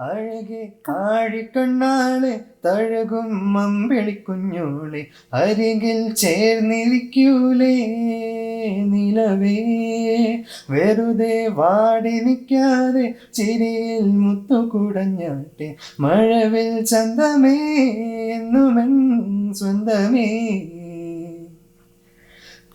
അഴകെ ആഴിക്കണ്ണാളെ തഴകും മമ്പിളിക്കുഞ്ഞോളെ അരികിൽ ചേർന്നിരിക്കൂലേ നിലവേ. വെറുതെ വാടി നിൽക്കാതെ ചിരിയിൽ മുത്തുകുടഞ്ഞാട്ടെ. മഴവിൽ ചന്തമേ എന്നുമൻ സ്വന്തമേ.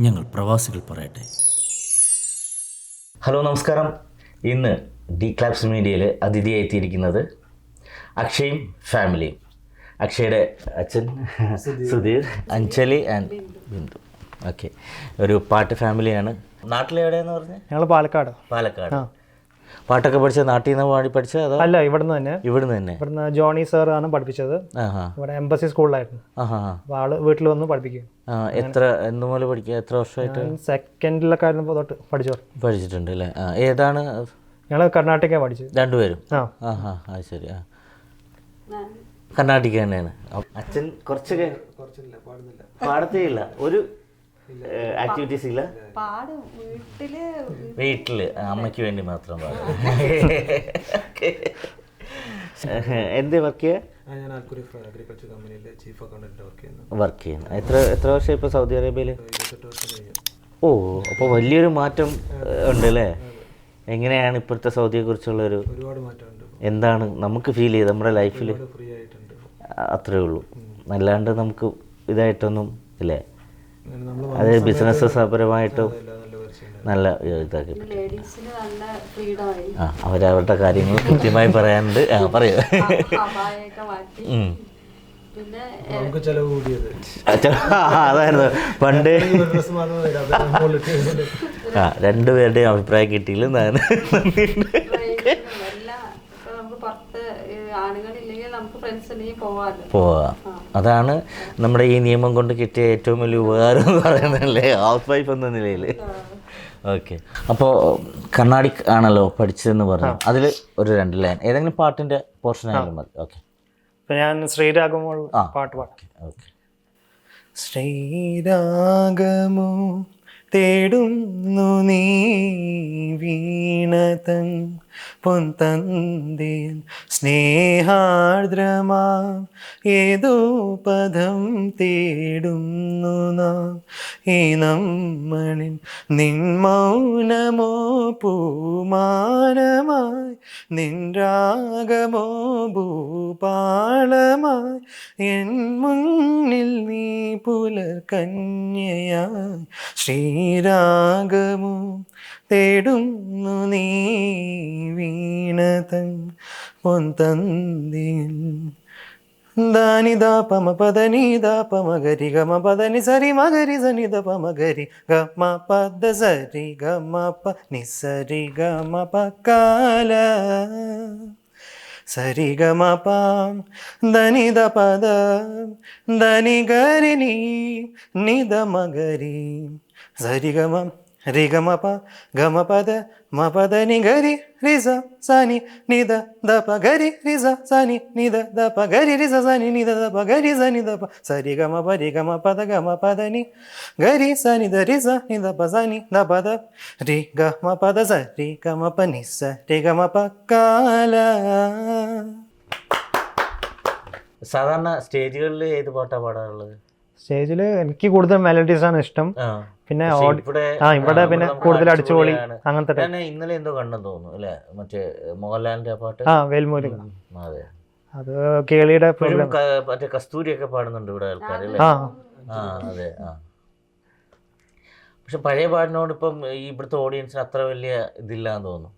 ഞങ്ങൾ പ്രവാസികൾ പറയട്ടെ. ഹലോ നമസ്കാരം. ഇന്ന് ഡി ക്ലാബ്സ് മീഡിയയിൽ അതിഥിയായി എത്തിയിരിക്കുന്നത് അക്ഷയും ഫാമിലിയും. അക്ഷയുടെ അച്ഛൻ സുധീർ. അഞ്ചലി ആൻഡ് ബിന്ദു. ഓക്കെ. ഒരു പാട്ട് ഫാമിലിയാണ്. നാട്ടിലെവിടെയെന്ന് പറഞ്ഞ്? ഞങ്ങൾ പാലക്കാട്. പാലക്കാട്. പാട്ടൊക്കെ പഠിച്ച നാട്ടിൽ നിന്ന് പാടി പഠിച്ച അതോ അല്ല ഇവിടുന്ന് തന്നെ. ഇവിടുന്ന് തന്നെ? ഇവിടുന്ന് ജോണി സാർ ആണ് പഠിപ്പിച്ചത്. ഇവിടെ എംബസി സ്കൂളിലായിരുന്നു അപ്പോൾ ആൾ വീട്ടിൽ വന്ന് പഠിപ്പിക്കും. ആ എത്ര എന്ന് മുതൽ പഠിക്കുക? എത്ര വർഷമായിട്ട്? സെക്കൻഡിലൊക്കെ ആയിരുന്നു തൊട്ട് പഠിച്ചു പഠിച്ചിട്ടുണ്ട് അല്ലേ? ഏതാണ്? ഞങ്ങൾ കർണാടക പഠിച്ചത്. രണ്ടുപേരും? ആ. ആ ആ അത് ശരി ആ. കർണാടക തന്നെയാണ്. അച്ഛൻ കുറച്ചൊക്കെ പാടത്തേ ഇല്ല. ഒരു ആക്ടിവിറ്റീസ് ഇല്ല? പാടും വീട്ടിൽ വീട്ടിൽ അമ്മയ്ക്ക് വേണ്ടി മാത്രം പാടും. എന്തേ വർക്ക് ചെയ്യാ? ഞാൻ ആൽക്കുരി അഗ്രികൾച്ചർ കമ്പനിയിലെ ചീഫ് അക്കൗണ്ടന്റ് വർക്ക് ചെയ്യുന്നു. വർക്ക് ചെയ്യുന്നു. എത്ര എത്ര വർഷം ഇപ്പോൾ സൗദി അറേബ്യയിൽ ഓ അപ്പോൾ വലിയൊരു മാറ്റം ഉണ്ട് അല്ലേ എങ്ങനെയാണ് ഇപ്പോഴത്തെ സൗദിയെ കുറിച്ചുള്ള ഒരു എന്താണ് നമുക്ക് ഫീൽ ചെയ്ത് നമ്മുടെ ലൈഫിൽ ഫ്രീ ആയിട്ടുണ്ട് അത്രേ ഉള്ളൂ. അല്ലാണ്ട് നമുക്ക് ഇതായിട്ടൊന്നും ഇല്ലേ? അത് ബിസിനസ് പരമായിട്ടും നല്ല ഇതാക്കി ആ അവരവരുടെ കാര്യങ്ങൾ കൃത്യമായി പറയാനുണ്ട്. ആ പറയൂ. മാറ്റി. ഉം. നമുക്ക് ചിലവ് കൂടിയത്. അതായിരുന്നു. പണ്ട് ആ രണ്ടുപേരുടെയും അഭിപ്രായം കിട്ടിയില്ല. പോവാ. അതാണ് നമ്മുടെ ഈ നിയമം കൊണ്ട് കിട്ടിയ ഏറ്റവും വലിയ ഉപകാരം എന്ന് പറയുന്നതല്ലേ? ഹൗസ് വൈഫ് എന്ന നിലയിൽ. ഓക്കെ അപ്പോൾ കർണാടിക് ആണല്ലോ പഠിച്ചതെന്ന് പറഞ്ഞു. അതിൽ ഒരു രണ്ട് ലൈൻ ഏതെങ്കിലും പാട്ടിന്റെ പോർഷൻ ആയാലും മതി. ഓക്കെ ഞാൻ ശ്രീരാഗമോ ആ. പാട്ട് പാടാം. ഓക്കെ ശ്രീരാഗമോ തേടുന്നു നീ വീണതൻ പൊൻതന്തിൽ സ്നേഹാർദ്രമാ ഏതോ പദം തേടുന്നു നാം. ഈ നമ്മളിൽ നിൻ മൗനമോ പൂമാനമായി നിൻ രാഗമോ ഭൂപാളമായി എൻ മുന്നിൽ നീ പുലർകന്യയായി. ശ്രീരാഗമോ തേടുന്നു നീ വീണതൻ ದಾನಿ ದ ಪಮ ಪದ ನೀ ದ ಪಮ ಗರಿ ಗ ಮ ಪದ ನಿ ಸರಿ ಮ ಗರಿ ಸ ನಿ ದ ಪಮ ಗರಿ ಗ ಮ ಪದ ಸರಿ ಗ ಮ ಪ ನಿ ಸರಿ ಗ ಮ ಪ ಕಾಲ ಸರಿ ಗ ಮ ಪ ದನಿ ದ ಪದ ದನಿ ಗರಿ ನೀ ನಿ ದ ಮ ಗರಿ ಸರಿ ಗ ಮ രി ഗമ പ ഗമ പദ മ പദ നി ഗരി രി സ സനി നി ദ ദ പ ഗരി രി സ സനി നി ദ ദ പ ഗരി രി സ സനി നി ദ ദ പ ഗരി സ നി ദ പ സരി ഗമ പ രി ഗമ പദ ഗമ പദ നി ഗരി സ നി ദ രി സ നി ദ പ സ നി ദ പ ദ രി ഗമ പദ സ രി ഗമ പ നി സ രി ഗമ പ കാല സാധാരണ സ്റ്റേജുകളിൽ ഏത് പാട്ടാണ് പാടാറുള്ളത്? സ്റ്റേജിൽ എനിക്ക് കൂടുതൽ മെലഡീസ് ആണ് ഇഷ്ടം പിന്നെ ആ ഇവിടെ പിന്നെ കൂടുതൽ അടിച്ചുപൊളി. അങ്ങനത്തെ ഇന്നലെ എന്തോ കണ്ടെന്ന് തോന്നുന്നു അല്ലേ? മറ്റേ മോഹൻലാലിന്റെ പാട്ട്? ആ വേൽമൂരി. അതെ. അത് കേളിയുടെ മറ്റേ കസ്തൂരിയൊക്കെ പാടുന്നുണ്ട് ഇവിടെ ആൾക്കാർ ആ. അതെ ആ. പക്ഷെ പഴയ പാട്ടിനോട് ഇപ്പം ഈ ഇവിടുത്തെ ഓഡിയൻസിന് അത്ര വലിയ ഇതില്ലാന്ന് തോന്നുന്നു.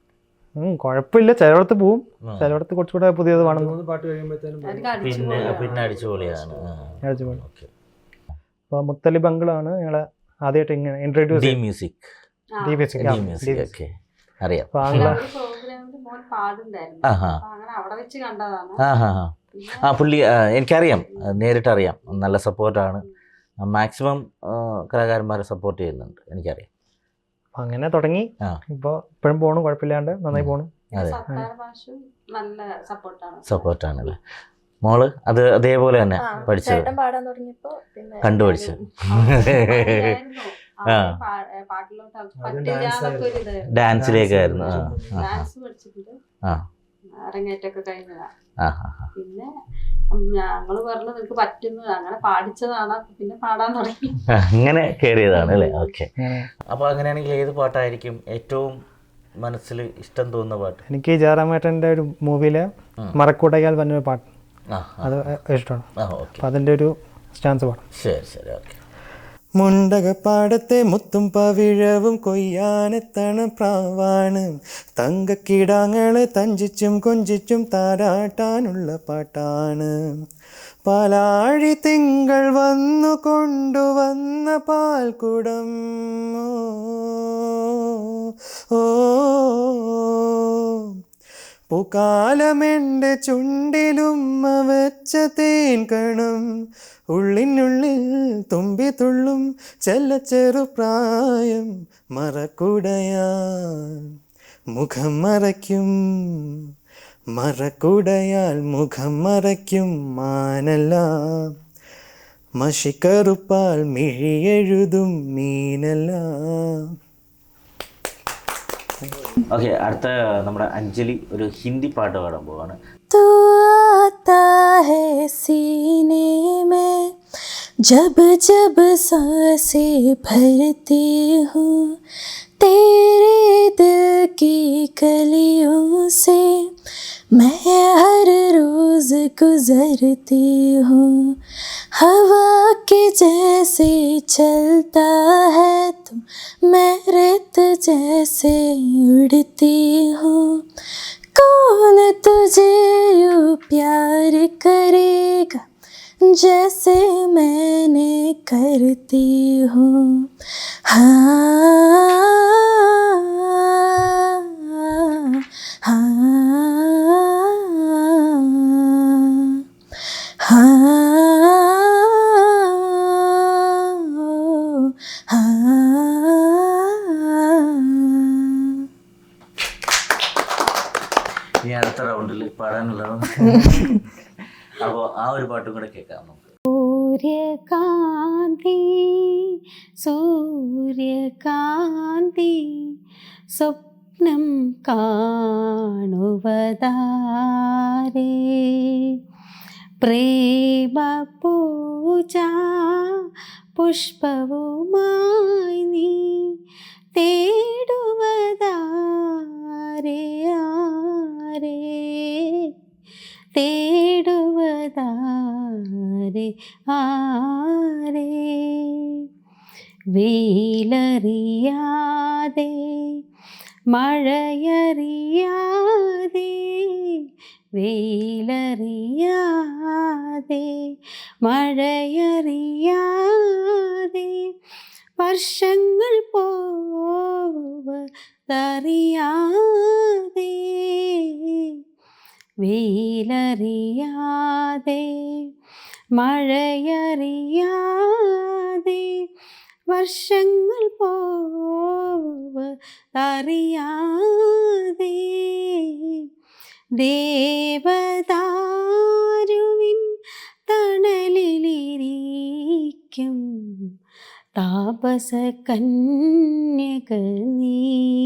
ഉം, കുഴപ്പമില്ല ചിലയിടത്ത് പോവും. ചിലടത്ത് ചിലയിടത്ത് കുറച്ചുകൂടെ പുതിയത് വേണം പാട്ട് കഴിയുമ്പോഴത്തേനും പിന്നെ പിന്നെ അടിച്ചുപൊളിയാണ്. അടിച്ചുപൊളി. ഓക്കെ. അപ്പോൾ മുത്തലി ബംഗളാണ് ഞങ്ങളെ ആദ്യമായിട്ട് ഇങ്ങനെ introduce D music. D B D music okay. അറിയാം. ആംഗ്ല ആ പുള്ളി എനിക്കറിയാം. നേരിട്ടറിയാം. നല്ല സപ്പോർട്ടാണ്. മാക്സിമം കലാകാരന്മാരെ സപ്പോർട്ട് ചെയ്യുന്നുണ്ട്. എനിക്കറിയാം. അങ്ങനെ തുടങ്ങി. ആ. ഇപ്പോൾ ഇപ്പോഴും പോണു. കുഴപ്പമില്ലാണ്ട് നന്നായി പോണു. അതെ. സപ്പോർട്ടാണ്. സപ്പോർട്ടാണല്ലേ? മോൾ അത് അതേപോലെ തന്നെ പഠിച്ചത്. കണ്ടുപഠിച്ചു ആ. ഡാൻസിലേക്കായിരുന്നു. ആ ആ. പിന്നെ ഞങ്ങൾ പറഞ്ഞു നിനക്ക് പറ്റുന്നു. അങ്ങനെ പാടിച്ചതാണ്. പിന്നെ പാടാൻ തുടങ്ങി. അങ്ങനെ കയറിയതാണ് അല്ലേ? ഓക്കെ. അപ്പൊ അങ്ങനെയാണെങ്കിൽ ഏത് പാട്ടായിരിക്കും ഏറ്റവും മനസ്സിൽ ഇഷ്ടം തോന്നുന്ന പാട്ട്? എനിക്ക് ജാറാമേട്ടന്റെ ഒരു മൂവിയിലെ മറക്കുടയാൽ പറഞ്ഞൊരു പാട്ട്. അത് ഇഷ്ടമാണ് അപ്പം അതിന്റെ ഒരു സ്റ്റാൻസ് പാടാം ശരി ശരി ഓക്കെ. മുണ്ടകപ്പാടത്തെ മുത്തും പവിഴവും കൊയ്യാനെത്തണ പ്രാവാണ്. തങ്കക്കിടാങ്ങളെ തഞ്ചിച്ചും കൊഞ്ചിച്ചും താരാട്ടാനുള്ള പാട്ടാണ്. പാലാഴി തിങ്കൾ വന്നു കൊണ്ടുവന്ന പാൽക്കുടം. ഓ. പൂക്കാലമെന്റെ ചുണ്ടിലുമ്മ വെച്ച തേൻ കണം ഉള്ളിനുള്ളിൽ തുമ്പി തുള്ളും ചെല്ല ചെറുപ്രായം മറക്കുടയാൽ മുഖം മറയ്ക്കും. മറക്കുടയാൽ മുഖം മറയ്ക്കും മാനല്ല. മഷിക്കറുപ്പാൽ മിഴിയെഴുതും മീനല്ല. ഓക്കെ അടുത്ത നമ്മുടെ അഞ്ജലി ഒരു ഹിന്ദി പാട്ട് പാടാൻ പോവാണ് तू आता है सीने में जब जब सांसें भरती हूँ तेरे दिल की कलियों से मैं हर रोज गुजरती हूँ हवा के जैसे चलता है तू मैं रेत जैसे उड़ती हूँ। कौन तुझे यू प्यार करेगा, जैसे मैंने करती हूँ हाँ हाँ हाँ। ഇനി അടുത്ത റൗണ്ടിൽ പാടാനുള്ളത് അപ്പോൾ ആ ഒരു പാട്ടും കൂടെ കേൾക്കാം നമുക്ക്. സൂര്യകാന്തി സൂര്യകാന്തി സ്വപ്നം കാണുവതാരേ. പ്രേമ പൂജ പുഷ്പവുമായി നീ തേടുവതാരെ ആരേ? വെയിലറിയാതെ മഴയറിയാതെ വെയിലറിയാതെ മഴയറിയാതെ വർഷങ്ങൾ പോവതറിയാതെ വെയിലറിയാതെ മഴയറിയാതെ വർഷങ്ങൾ പോവതറിയാതെ ദേവദാരുവിൻ തണലിലിരിക്കും താപസ കന്യക നീ.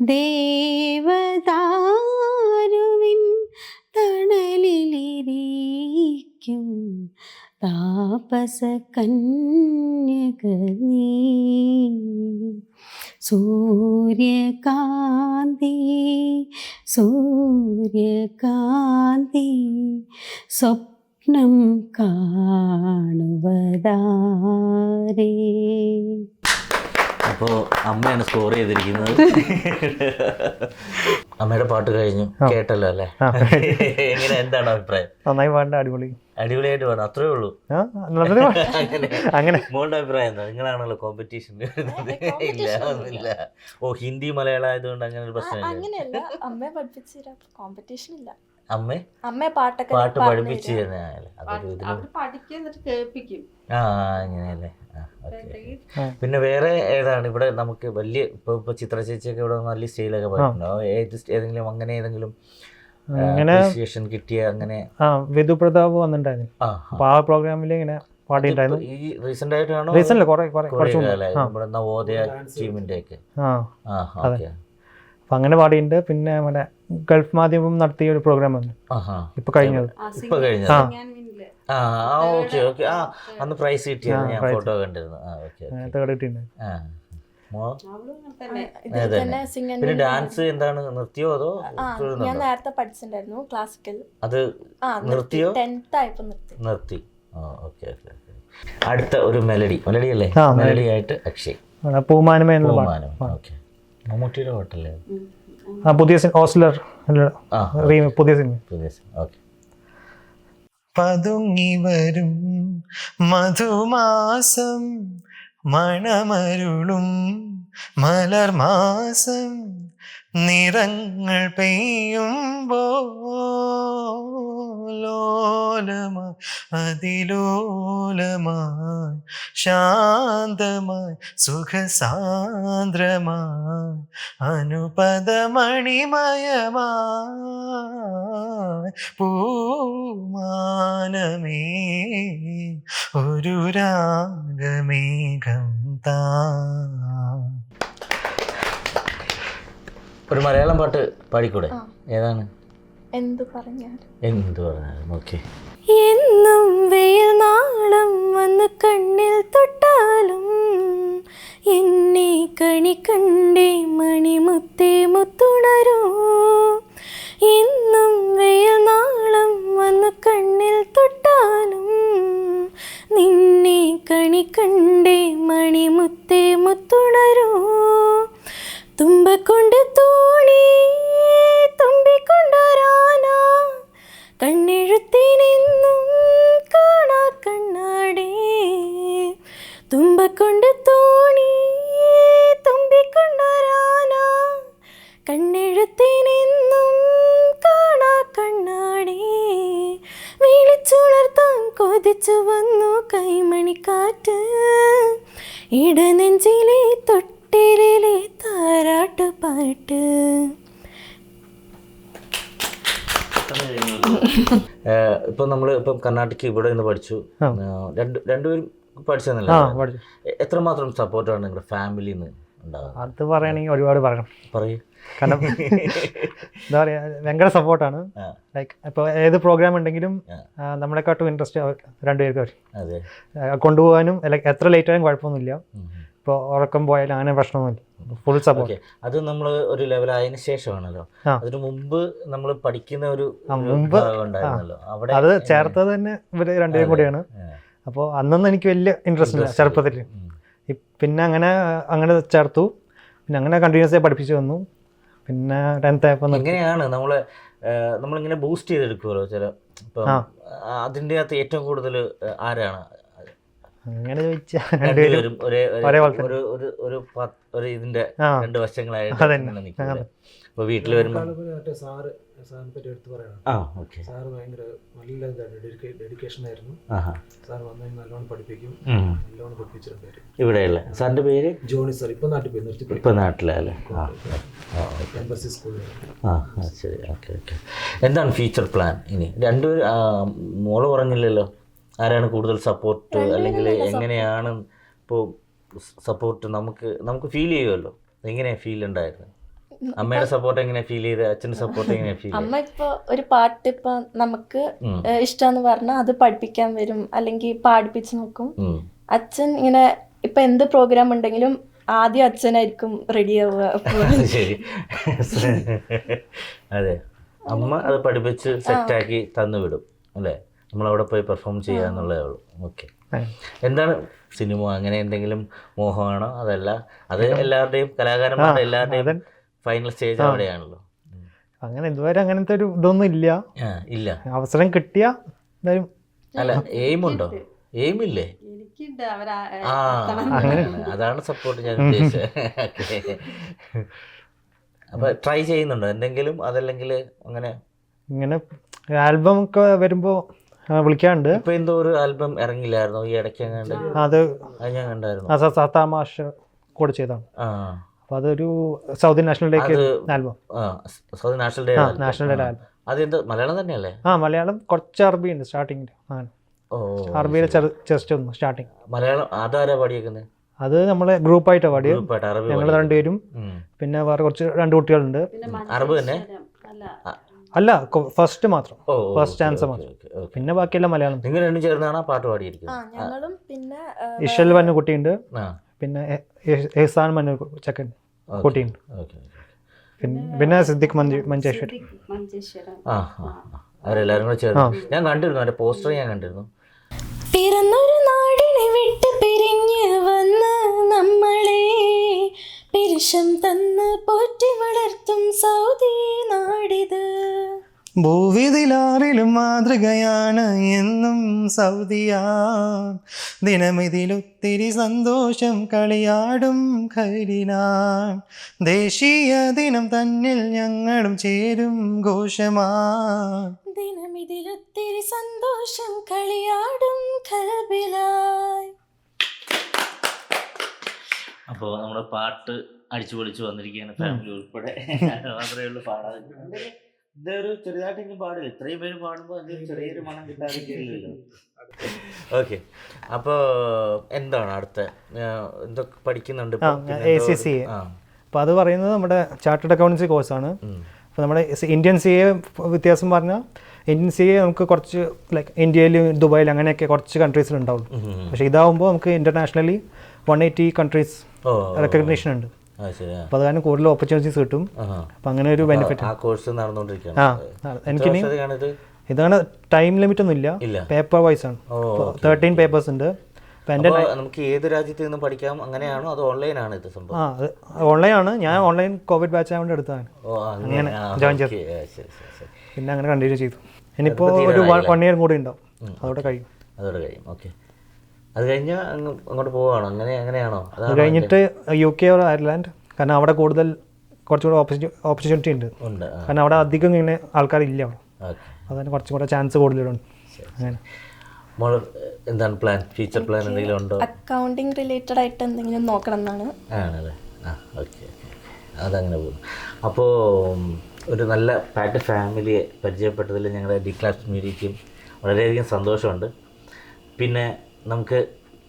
ദേവദാരുവിൻ തണലിലിരിക്കും. താപസ കന്യക നീ. സൂര്യകാന്തി സൂര്യകാന്തി സ്വപ്നം കാണുവതാരേ. അപ്പോൾ അമ്മയാണ് സ്കോർ ചെയ്തിരിക്കുന്നത്. അമ്മയുടെ പാട്ട് കഴിഞ്ഞു. കേട്ടല്ലോ അല്ലേ? എങ്ങനെ എന്താണ് അഭിപ്രായം? നന്നായി പാടേണ്ട അടിപൊളി. അടിപൊളിയായിട്ട് പാടും. അത്രേ ഉള്ളൂ. അങ്ങനെ. മോളുടെ അഭിപ്രായം എന്താ? നിങ്ങളാണല്ലോ കോമ്പറ്റീഷൻ ഇല്ല ഒന്നുമില്ല. ഓ ഹിന്ദി മലയാളം ആയതുകൊണ്ട് അങ്ങനെ ഒരു പ്രശ്നം അങ്ങനെയല്ല. അമ്മയെ പഠിപ്പിച്ചു കോമ്പറ്റീഷൻ ഇല്ല. അമ്മ? അമ്മയെ പാട്ടൊക്കെ പാട്ട് പഠിപ്പിച്ചു ആ അങ്ങനെയല്ലേ പിന്നെ വേറെ ഏതാണ് ഇവിടെ നമുക്ക് വലിയ ഇപ്പൊ ഇപ്പൊ ചിത്ര ചേച്ചിയൊക്കെ ഇവിടെ നല്ല സ്റ്റൈലൊക്കെ പാടുന്നുണ്ടോ ഏത് ഏതെങ്കിലും അങ്ങനെ ഏതെങ്കിലും അങ്ങനെ കിട്ടിയ അങ്ങനെ ആ വിധു പ്രതാപ് വന്നിട്ടുണ്ടായിരുന്നു. ആ അപ്പൊ ആ പ്രോഗ്രാമിൽ ഇങ്ങനെ പാടിയിട്ടുണ്ടായിരുന്നു. ഈ റീസെന്റ് ആയിട്ടാണോ റീസണില്ല കുറെ കുറെ കുറേ കുറച്ച് നവോദയ ടീമിന്റെ ഒക്കെ ആ. ആ ഓക്കെ. അപ്പൊ അങ്ങനെ പാടിയിട്ടുണ്ട് പിന്നെ നമ്മുടെ ഗൾഫ് മാധ്യമം നടത്തിയ ഒരു പ്രോഗ്രാം വന്നു. ഇപ്പൊ കഴിഞ്ഞത്. ആ, ഇപ്പൊ കഴിഞ്ഞത്. ആ. ഞാൻ മിന്നിൽ. ആ ആ ഓക്കെ ഓക്കെ. ആ അന്ന് പ്രൈസ് കിട്ടിയത് ഞാൻ ഫോട്ടോ കണ്ടിരുന്നു. ആ ഓക്കെ പിന്നെ ഡാൻസ് എന്താണ്? നിർത്തിയോ അതോ ഞാൻ നേരത്തെ പഠിച്ചിട്ടുണ്ടായിരുന്നു ക്ലാസിക്കൽ അത് ആയപ്പോ നിർത്തി. നിർത്തി. ആ ഓക്കെ ഓക്കെ അടുത്ത ഒരു മെലഡി മെലഡി അല്ലേ? മെലഡി ആയിട്ട് അക്ഷയ്. പൂമാനമേ എന്നുള്ള പാട്ട്. ഓക്കെ. മമ്മൂട്ടിയുടെ പാട്ടല്ലേ? ആ പുതിയ സിനിമ റീ- പുതിയ സിനിമ പുതിയ ഓക്കെ. പതുങ്ങി വരും മധുമാസം മണമരുളും മലർമാസം. നിറങ്ങൾ പെയ്യുമ്പോലോലമായി അതിലോലമായി ശാന്തമായി സുഖസാന്ദ്രമായി അനുപദമണിമയമായി പൂമാനമേ ഒരു രാഗമേഘം താ. ഒരു മലയാളം പാട്ട് പാടിക്കൂടെ? ഏതാണ്? എന്തു പറഞ്ഞാൽ എന്തു പറഞ്ഞാലും ഓക്കെ. എന്നും വെയിൽ നാളം വന്ന് കണ്ണിൽ തൊട്ടാലും എന്നെ കണി കണ്ടേ മണിമുത്തേ മുത്തുണരൂ. എന്നും വെയിൽ നാളം വന്ന് ഇപ്പൊ നമ്മൾ ഇപ്പൊ കർണാടക ഇവിടെ നിന്ന് പഠിച്ചു. രണ്ട് രണ്ടുപേരും ആ പഠിച്ചെന്നല്ലേ പഠിച്ചു എത്രമാത്രം സപ്പോർട്ടാണ് നിങ്ങളുടെ ഫാമിലിയിൽ നിന്ന് ഉണ്ടാകുന്നത് അത് പറയുകയാണെങ്കിൽ ഒരുപാട് പറയണം. പറയൂ. കാരണം എന്താ പറയാ ഭയങ്കര സപ്പോർട്ടാണ് ലൈക്ക് ഇപ്പോൾ ഏത് പ്രോഗ്രാം ഉണ്ടെങ്കിലും നമ്മളെക്കാട്ടും ഇൻട്രസ്റ്റ് രണ്ടുപേർക്ക് അതെ. കൊണ്ടുപോകാനും എത്ര ലേറ്റ് ആയാലും കുഴപ്പമൊന്നുമില്ല. ഇപ്പൊ ഇപ്പോൾ ഉറക്കം പോയാലും അങ്ങനെ പ്രശ്നമൊന്നുമില്ല. ഫുൾ സപ്പോർട്ട് അത് നമ്മൾ ഒരു ലെവൽ ആയതിന് ശേഷമാണല്ലോ. അതിനു മുമ്പ് നമ്മൾ പഠിക്കുന്ന ഒരു മുമ്പ് അവിടെ അത് ചേർത്തത് തന്നെ ഇവർ രണ്ടുപേരും കൂടിയാണ്. അപ്പോൾ അന്നൊന്നും എനിക്ക് വലിയ ഇൻട്രസ്റ്റ് ഇല്ല ചെറുപ്പത്തിൽ. പിന്നെ അങ്ങനെ അങ്ങനെ ചേർത്തു. പിന്നെ അങ്ങനെ കണ്ടിന്യൂസ് ആയി പഠിപ്പിച്ചു വന്നു. പിന്നെ ടെൻത്ത് ആയപ്പോൾ. എങ്ങനെയാണ് നമ്മൾ നമ്മളിങ്ങനെ ബൂസ്റ്റ് ചെയ്തെടുക്കുമല്ലോ ചില ഇപ്പം അതിന്റെ അകത്ത് ഏറ്റവും കൂടുതൽ ആരാണ്? അങ്ങനെ ചോദിച്ചാൽ ഒരേ ഇതിന്റെ രണ്ട് വശങ്ങളായിട്ട്? അപ്പൊ വീട്ടിൽ വരുമ്പോ സാറ് സാറിനെ പറ്റി എടുത്ത് പറയണം ആ ഓക്കെ. സാറ് ഭയങ്കര നല്ല ഡെഡിക്കേഷൻ ആയിരുന്നു സാർ വന്നാൽ നല്ലോണം പഠിപ്പിക്കും. നല്ലോണം പഠിപ്പിച്ചിട്ടുണ്ട് ഇവിടെയുള്ള സാറിന്റെ പേര്? ജോണി സാർ ഇപ്പൊ നാട്ടിൽ പോയി നിർത്തി ഇപ്പൊ നാട്ടിലല്ലേ എംബസി സ്കൂളിൽ ആ ആ, ശരി. Okay okay. എന്താണ് ഫ്യൂച്ചർ പ്ലാൻ ഇനി രണ്ടുപേരും ആ, മോൾ പറഞ്ഞില്ലല്ലോ? ആരാണ് കൂടുതൽ സപ്പോർട്ട് അല്ലെങ്കിൽ എങ്ങനെയാണ് ഇപ്പോൾ സപ്പോർട്ട് നമുക്ക് നമുക്ക് ഫീൽ ചെയ്യുമല്ലോ എങ്ങനെയാ ഫീൽ ഉണ്ടായിരുന്നത് അമ്മയുടെ സപ്പോർട്ട് എങ്ങനെ ഫീൽ ചെയ്ത്? അച്ഛന്റെ സപ്പോർട്ട് എങ്ങനെ ഫീൽ അമ്മ ഇപ്പോ ഒരു പാട്ട് ഇപ്പൊ നമുക്ക് ഇഷ്ടം പറഞ്ഞാൽ അത് പഠിപ്പിക്കാൻ വരും. അല്ലെങ്കിൽ പാടിപ്പിച്ച് നോക്കും. അച്ഛൻ ഇങ്ങനെ ഇപ്പൊ എന്ത് പ്രോഗ്രാം ഉണ്ടെങ്കിലും ആദ്യം അച്ഛനായിരിക്കും റെഡി ആവുക. ശരി. അതെ. അമ്മ അത് പഠിപ്പിച്ച് സെറ്റാക്കി തന്നു വിടും അല്ലേ? നമ്മളവിടെ പോയി പെർഫോം ചെയ്യുക എന്നുള്ളതേ ഉള്ളൂ. ഓക്കെ എന്താണ് സിനിമ? അങ്ങനെ എന്തെങ്കിലും മോഹമാണോ? അതല്ല. അത് എല്ലാവരുടെയും കലാകാരന്മാരുടെ എല്ലാവരുടെയും ഫൈനൽ സ്റ്റേജ് അവിടെയാണല്ലോ. അങ്ങനെ ഇതുവരെ അങ്ങനത്തെ ഒരു ഇതൊന്നും ഇല്ല. ഇല്ല. അവസരം കിട്ടിയ എന്തായാലും അല്ല എയിം ഉണ്ടോ? എയിം ഇല്ലേ? എനിക്കുണ്ട്. അവരാ ആ അങ്ങനെ. അതാണ് സപ്പോർട്ട് ഞാൻ ഉദ്ദേശിച്ചത്. അപ്പൊ ട്രൈ ചെയ്യുന്നുണ്ടോ? എന്തെങ്കിലും അതല്ലെങ്കിൽ അങ്ങനെ ഇങ്ങനെ ആൽബം ഒക്കെ വരുമ്പോൾ വിളിക്കാറുണ്ട് ഇപ്പൊ എന്തോ ഒരു ആൽബം ഇറങ്ങില്ലായിരുന്നു? ഈ ഇടയ്ക്ക് അത് ഞാൻ കണ്ടായിരുന്നു. സത്താമാഷ കൂടെ ചെയ്താണ് അപ്പൊ അപ്പോൾ അതൊരു സൗദി നാഷണൽ ഡേക്ക് ആൽബം ആ സൗത്ത് നാഷണൽ ഡേ ആ നാഷണൽ ഡേ ആൽബം അതെന്ത് മലയാളം തന്നെയല്ലേ? ആ മലയാളം കുറച്ച് അറബി ഉണ്ട് സ്റ്റാർട്ടിങ്ങിൽ ഓ അറബിയിലെ ചെസ്റ്റ് ഒന്ന് സ്റ്റാർട്ടിങ്. മലയാളം അതാരാ പാടിയേക്കുന്നത് അത് നമ്മളെ ഗ്രൂപ്പായിട്ടാണ് പാടിയത്. ഗ്രൂപ്പായിട്ട് അറബി ഞങ്ങൾ. രണ്ടുപേരും. പിന്നെ വേറെ കുറച്ച് രണ്ട് കുട്ടികളുണ്ട്. പിന്നെ അറബ് തന്നെ? അല്ല ഫസ്റ്റ് മാത്രം. ഫസ്റ്റ് ഓ, okay, മാത്രം. പിന്നെ ബാക്കിയെല്ലാം മലയാളം. നിങ്ങൾ രണ്ടും ചേർന്നാണ് ആ പാട്ട് ആ പാടിയിരിക്കുന്നത് ഞങ്ങളും പിന്നെ ആ, ഇഷൽ വന്ന കുട്ടിയുണ്ട്. ആ. പിന്നെ എ- എ- എഹ്സാൻ മന്നു ചെക്കൻ കുട്ടിയുണ്ട്. okay. പിന്നെ പിന്നെ സിദ്ദിഖ് മഞ്ചേ മഞ്ചേശ്വരി സിദ്ദിഖ് മഞ്ചേശ്വരം ആ ആ ആ. അവരെല്ലാരും കൂടെ ചേർന്ന്. ഞാൻ കണ്ടിരുന്നു അവരുടെ പോസ്റ്റർ ഞാൻ കണ്ടിരുന്നു. പിറന്നൊരു നാടിനെ വിട്ട് പിരിഞ്ഞ് വന്ന് നമ്മളെ പിരിശം തന്ന് ഭൂവിതിലാറിലും മാതൃകയാണ് എന്നും സൗദിയാ ദിനമിതിലൊത്തിരി സന്തോഷം കളിയാടും ഖൈരിനാം ദേശീയ ദിനം തന്നിൽ ഞങ്ങളും ചേരും ഘോഷമാ ദിനമിതിലൊത്തിരി സന്തോഷം കളിയാടും കൽബിലായി അപ്പോൾ നമ്മുടെ പാട്ട് അടിച്ചു പൊളിച്ചു വന്നിരിക്കുകയാണ് ഫാമിലി ഉൾപ്പെടെ. മാത്രമേ ഉള്ളൂ പാടാൻ. ഇതൊരു ചെറുതായിട്ടെങ്കിലും പാടില്ല. ഇത്രയും പേര് പാടുമ്പോൾ അതിന് ചെറിയൊരു മണം കിട്ടാതിരിക്കില്ലല്ലോ ഓക്കെ അപ്പോൾ എന്താണ് അടുത്ത? എന്തൊക്കെ പഠിക്കുന്നുണ്ട് എ സി സി അപ്പോൾ അത് പറയുന്നത് നമ്മുടെ ചാർട്ടേഡ് അക്കൗണ്ടൻസി കോഴ്സാണ് ആണ്. അപ്പോൾ നമ്മുടെ ഇന്ത്യൻ സി എ വ്യത്യാസം പറഞ്ഞാൽ ഇന്ത്യൻ സി എ നമുക്ക് കുറച്ച് ലൈക്ക് ഇന്ത്യയിൽ ദുബായിൽ അങ്ങനെയൊക്കെ കുറച്ച് കൺട്രീസിൽ ഉണ്ടാവുള്ളൂ പക്ഷെ ഇതാവുമ്പോൾ നമുക്ക് internationally one eighty countries recognition ഉണ്ട്. അപ്പോൾ അത് കാരണം കൂടുതൽ ഓപ്പർച്യൂണിറ്റീസ് കിട്ടും. അപ്പൊ അങ്ങനെ ഒരു ബെനിഫിറ്റ് ആ കോഴ്സ് നടന്നുകൊണ്ടിരിക്കുകയാണ്. ആ, എനിക്കിനി-? ഇതാണ് ടൈം ലിമിറ്റ് ഒന്നും ഇല്ല. പേപ്പർ വൈസ് ആണ്. തേർട്ടീൻ പേപ്പേഴ്സ് ഉണ്ട്. നമുക്ക് ഏത് രാജ്യത്ത് നിന്നും പഠിക്കാം? അങ്ങനെയാണോ അത് ഓൺലൈൻ ആണ് ഇത് സംഭവം? ആ ഓൺലൈൻ ആണ്. ഞാൻ ഓൺലൈൻ കോവിഡ് ബാച്ച് ആയതുകൊണ്ട് എടുത്തതാണ്. അങ്ങനെ. പിന്നെ അങ്ങനെ കണ്ടിന്യൂ ചെയ്തു. ഇനിയിപ്പോൾ അതിപ്പോ ഒരു? വൺ ഇയർ കൂടി ഉണ്ടാവും. അതോടെ കഴിയും. അതോടെ കഴിയും. ഓക്കെ അത് കഴിഞ്ഞാൽ അങ്ങോട്ട് പോവുകയാണോ? അങ്ങനെ അങ്ങനെയാണോ? അത് കഴിഞ്ഞിട്ട് യു കെ ഓർ അയർലാൻഡ്. കാരണം അവിടെ കൂടുതൽ കുറച്ചുകൂടെ ഓപ്പർച്യൂണിറ്റി ഉണ്ട്. ഉണ്ട് കാരണം അവിടെ അധികം ഇങ്ങനെ ആൾക്കാർ ഇല്ല അതുതന്നെ അതാണ് കുറച്ചും കൂടെ ചാൻസ് കൂടുതലുണ്ട് അങ്ങനെ. എന്താണ് പ്ലാൻ ഫ്യൂച്ചർ പ്ലാൻ എന്തെങ്കിലും ഉണ്ടോ? അക്കൗണ്ടിങ് റിലേറ്റഡ് ആയിട്ട് എന്തെങ്കിലും നോക്കണം എന്നാണ്. ആണല്ലേ? ആ ഓക്കെ അതങ്ങനെ പോകുന്നു. അപ്പോൾ ഒരു നല്ല പാറ്റ് ഫാമിലിയെ പരിചയപ്പെട്ടതിൽ ഞങ്ങളുടെ ഡി ക്ലാസ് മീഡിയയ്ക്കും വളരെയധികം സന്തോഷമുണ്ട്. പിന്നെ നമുക്ക്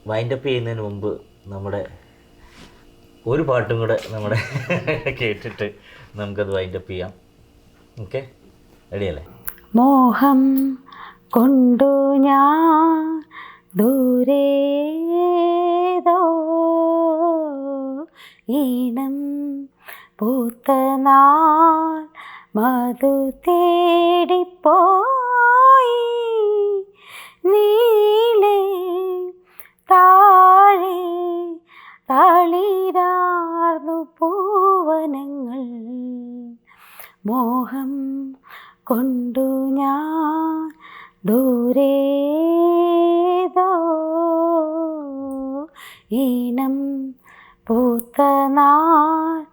വൈൻഡപ്പ് ചെയ്യുന്നതിന് മുമ്പ് നമ്മുടെ ഒരു പാട്ടും കൂടെ നമ്മുടെ കേട്ടിട്ട് നമുക്കത് വൈൻഡപ്പ് ചെയ്യാം. ഓക്കെ റെഡിയല്ലേ മോഹം കൊണ്ടു ഞാൻ ദൂരേതോ ഈണം പൂത്തനാൾ മധു തേടിപ്പോയി. നീളെ താഴെ തളിരാർന്നു പൂവനങ്ങൾ. മോഹം കൊണ്ടു ഞാൻ ദൂരേതോ? ഈണം പൂത്തനാൾ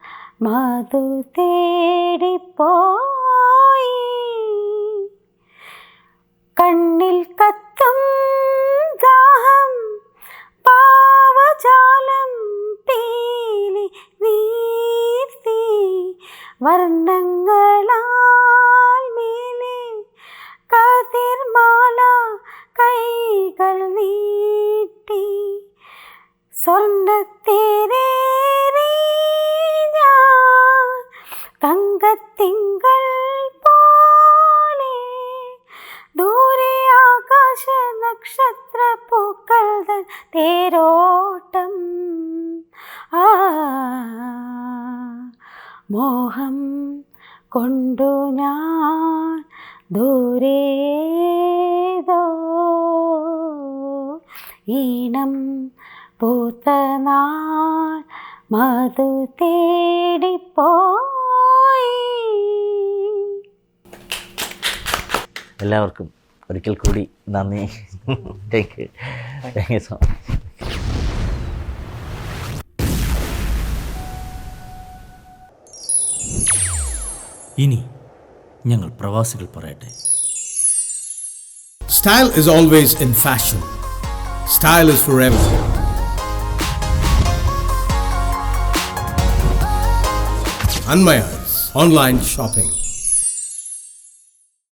മധു തേടിപ്പോയി. കണ്ണിൽ കത്തും വർണങ്ങളാൽ മധു തേടിപ്പോയി. എല്ലാവർക്കും ഒരിക്കൽ കൂടി നന്ദി. Thank you thank you so much ഇനി ഞങ്ങൾ പ്രവാസികൾ പറയട്ടെ. Style always in fashion style for. Anmaya's online shopping.